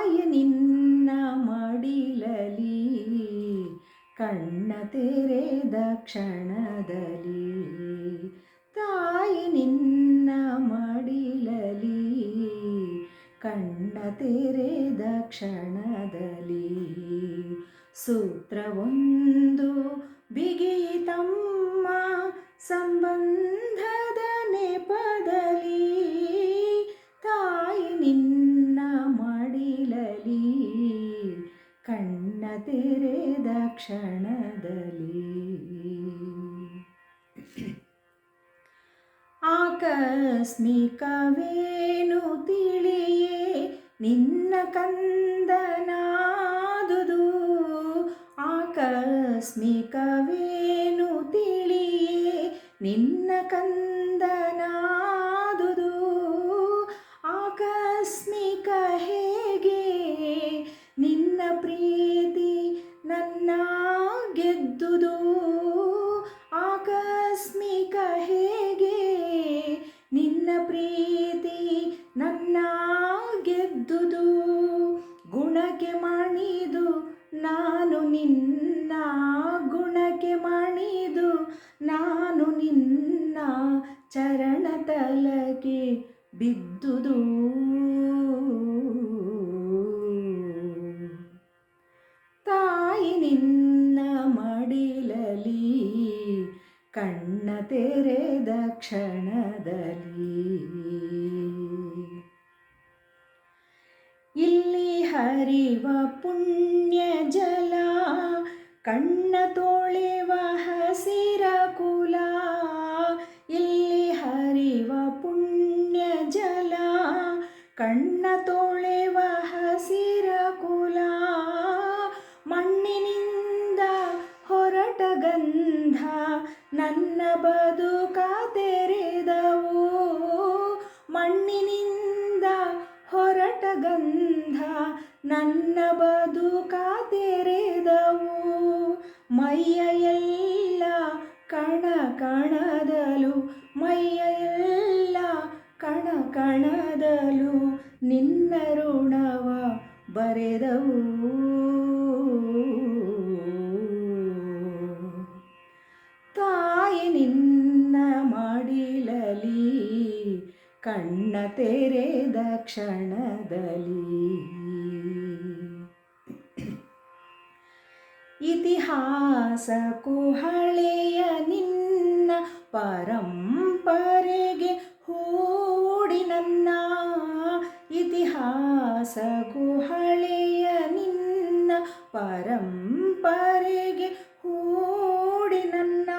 ತಾಯಿ ನಿನ್ನ ಮಡಿಲಲಿ ಕಣ್ಣ ತೆರೆದ ಕ್ಷಣದಲ್ಲಿ. ತಾಯಿ ನಿನ್ನ ಮಡಿಲಲಿ ಕಣ್ಣ ತೆರೆದ ಕ್ಷಣದಲ್ಲಿ. ಸೂತ್ರವೊಂದು ಬಿಗಿತಮ್ಮ ಸಂಬಂಧದ ನೆಪದಲ್ಲಿ. ತಾಯಿ ನಿನ್ನ ತೆರೆದ ಕ್ಷಣದಲ್ಲಿ. ಆಕಸ್ಮಿಕವೇನು ತಿಳಿಯೇ ನಿನ್ನ ಕಂದನಾದುದು. ಆಕಸ್ಮಿಕವೇನು ತಿಳಿಯೇ ನಿನ್ನ ಕಂದನಾದುದು ನಿನ್ನ ಗುಣಕ್ಕೆ ಮಣಿದು ನಾನು ನಿನ್ನ ಚರಣ ತಲಗೆ ಬಿದ್ದುದು. ತಾಯಿ ನಿನ್ನ ಮಡಿಲಲಿ ಕಣ್ಣ ತೆರೆದ ಕ್ಷಣದಲ್ಲಿ. ಇಲ್ಲಿ ಹರಿವ ಪುಣ್ಯ ಜಲ ಕಣ್ಣ ತೋಳೆವ ಹಸಿರ ಕುಲ, ಇಲ್ಲಿ ಹರಿವ ಪುಣ್ಯ ಜಲ. ಕಣ್ಣ ತೋಳೆವ ಹಸಿರ ಕುಲ, ಮಣ್ಣಿನಿಂದ ಹೊರಟ ಗಂಧ. ನನ್ನ ಬದುಕ ತೆರೆದವು, ಮಣ್ಣಿನಿಂದ ಹೊರಟ ಗಂಧ. ನನ್ನ ಬದುಕ ತೆರೆದವು ಮೈಯ ಎಲ್ಲ ಕಣ ಕಣದಲು, ಮೈಯ ಎಲ್ಲ ಕಣ ಕಣದಲು ನಿನ್ನ ಋಣವ ಬರೆದವು. ತಾಯಿ ನಿನ್ನ ಮಾಡಿಲಲಿ, ಕಣ್ಣ ತೆರೆದ ಕ್ಷಣದಲ್ಲಿ ಇತಿಹಾಸ ಕುಹಳೆಯ ನಿನ್ನ ಪರಂಪರೆಗೆ ಹೂಡಿ ನನ್ನ. ಇತಿಹಾಸ ಕುಹಳೆಯ ನಿನ್ನ ಪರಂಪರೆಗೆ ಹೂಡಿ ನನ್ನ.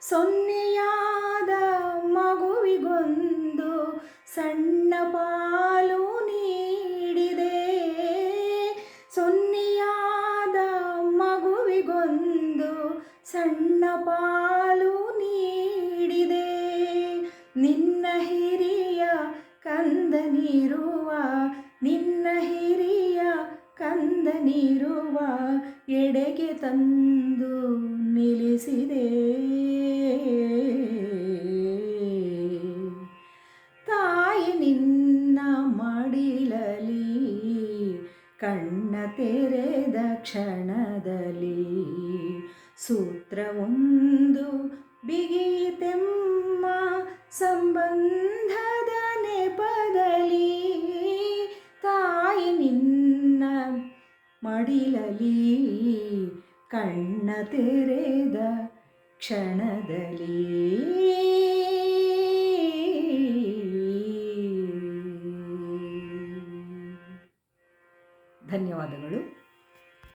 ಸೊನ್ನೆಯಾದ ಮಗುವಿಗೊಂದು ಸಣ್ಣ ಪಾಲು ಸಣ್ಣ ಪಾಲು ನೀಡಿದೆ. ನಿನ್ನ ಹಿರಿಯ ಕಂದನಿರುವ ನಿನ್ನ ಹಿರಿಯ ಕಂದನಿರುವ ಎಡೆಗೆ ತಂದು ನಿಲ್ಲಿಸಿದೆ. ತಾಯಿ ನಿನ್ನ ಮಡಿಲಲಿ ಕಣ್ಣ ತೆರೆದ ಕ್ಷಣದಲ್ಲಿ ಸೂತ್ರವೊಂದು ಬಿಗಿತೆಮ್ಮ ಸಂಬಂಧದ ನೆಪದಲ್ಲಿ ತಾಯಿ ನಿನ್ನ ಮಡಿಲಲಿ ಕಣ್ಣ ತೆರೆದ ಕ್ಷಣದಲ್ಲಿ. ಧನ್ಯವಾದಗಳು.